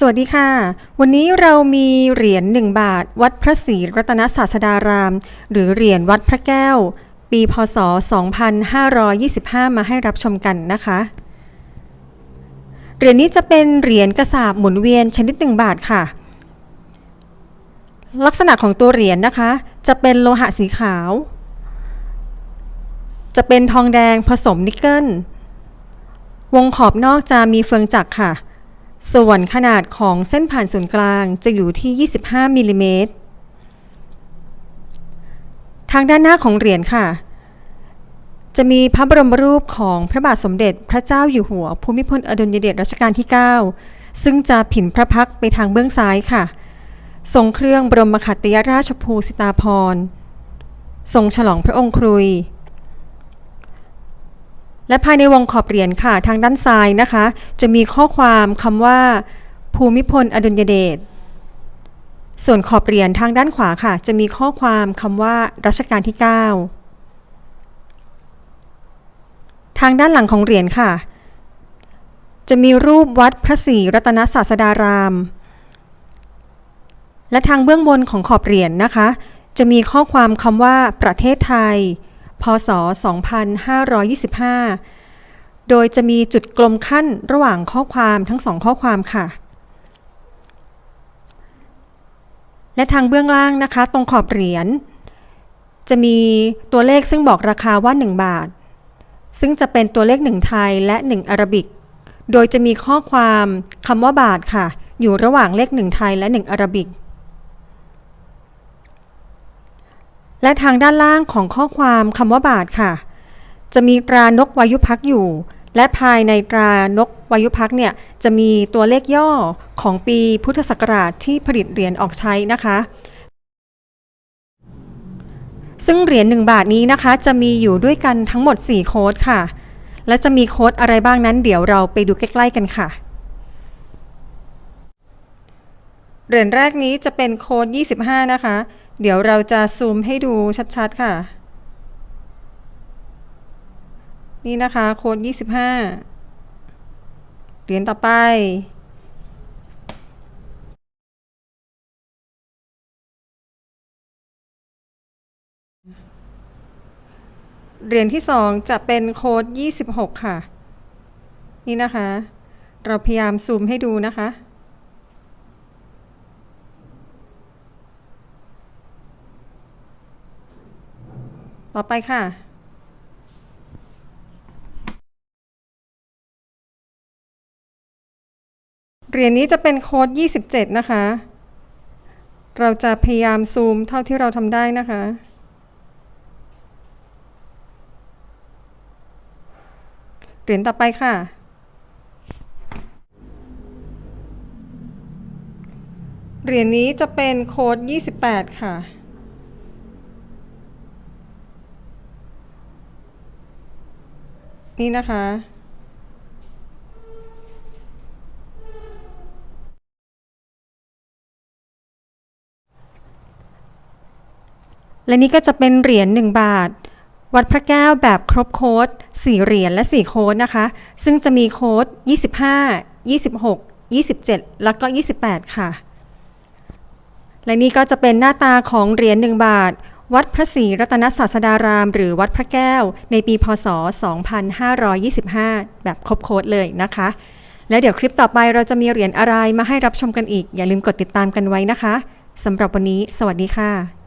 สวัสดีค่ะ วันนี้เรามีเหรียญ1บาท วัดพระศรีรัตนศาสดาราม หรือเหรียญวัดพระแก้ว ปีพศ 2525 มาให้รับชมกันนะคะ เหรียญนี้จะเป็นเหรียญกระสาบหมุนเวียนชนิด1บาทค่ะ ลักษณะของตัวเหรียญนะคะ จะเป็นโลหะสีขาว จะเป็นทองแดงผสมนิกเกิล วงขอบนอกจะมีเฟืองจักรค่ะ ส่วนขนาดของเส้นผ่านศูนย์กลางจะอยู่ที่ 25มิลลิเมตรทางด้านหน้าของเหรียญค่ะ จะมีพระบรมรูปของพระบาทสมเด็จพระเจ้าอยู่หัว ภูมิพลอดุลยเดชรัชกาลที่ 9 ซึ่งจะผินพระพักไปทางเบื้องซ้ายค่ะ ทรงเครื่องบรมขัตติยราชภูสิตาภรณ์ทรงฉลองพระองค์ครุย และภายในวงขอบเหรียญค่ะ ทางด้านซ้ายนะคะ จะมีข้อความคำว่า ภูมิพลอดุลยเดชส่วนขอบเหรียญทางด้านขวาค่ะ จะมีข้อความคำว่ารัชกาลที่ 9 ทางด้านหลังของเหรียญค่ะ จะมีรูปวัดพระศรีรัตนศาสดาราม และทางเบื้องบนของขอบเหรียญนะคะ จะมีข้อความคำว่าประเทศไทย พศ 2525 โดยจะมีจุดกลมขั้นระหว่างข้อความทั้งสองข้อความค่ะ และทางเบื้องล่างนะคะ ตรงขอบเหรียญจะมีตัวเลขซึ่งบอกราคาว่า 1 บาท ซึ่งจะเป็นตัวเลข 1 ไทยและ 1 อาราบิก โดยจะมีข้อความคำว่าบาทค่ะ อยู่ระหว่างเลข 1 ไทยและ 1 อาราบิก และทางด้านล่างของข้อความคำว่าบาทค่ะ จะมีตรานกวายุพักอยู่ และภายในตรานกวายุพักเนี่ยจะมีตัวเลขย่อของปีพุทธศักราชที่ผลิตเหรียญออกใช้นะคะ ซึ่งเหรียญ1บาทนี้นะคะ จะมีอยู่ด้วยกันทั้งหมด 4 โค้ดค่ะ และจะมีโค้ดอะไรบ้างนั้น เดี๋ยวเราไปดูใกล้ๆกันค่ะเหรียญแรกนี้จะเป็นโค้ด 25 นะคะ เดี๋ยวเราจะซูมให้ดูชัดๆค่ะ นี่นะคะโค้ด 25 เหรียญต่อไป เหรียญที่ 2 จะเป็นโค้ด 26 ค่ะ นี่นะคะ เราพยายามซูมให้ดูนะคะ ต่อไปค่ะ เหรียญนี้จะเป็นโค้ด 27 นะคะ เราจะพยายามซูมเท่าที่เราทำได้นะคะเหรียญต่อไปค่ะ เหรียญนี้จะเป็นโค้ด 28 ค่ะ นี่นะคะ และนี่ก็จะเป็นเหรียญ1บาท วัดพระแก้วแบบครบโค้ด4เหรียญและ 4 โค้ดนะคะ ซึ่งจะมีโค้ด 25 26 27 แล้วก็ 28 ค่ะ และนี่ก็จะเป็นหน้าตาของเหรียญ1บาท วัดพระศรีรัตนศาสดาราม หรือวัดพระแก้ว ในปีพศ 2525 แบบครบโค้ดเลยนะคะ แล้วเดี๋ยวคลิปต่อไปเราจะมีเหรียญอะไรมาให้รับชมกันอีก อย่าลืมกดติดตามกันไว้นะคะสำหรับวันนี้ สวัสดีค่ะ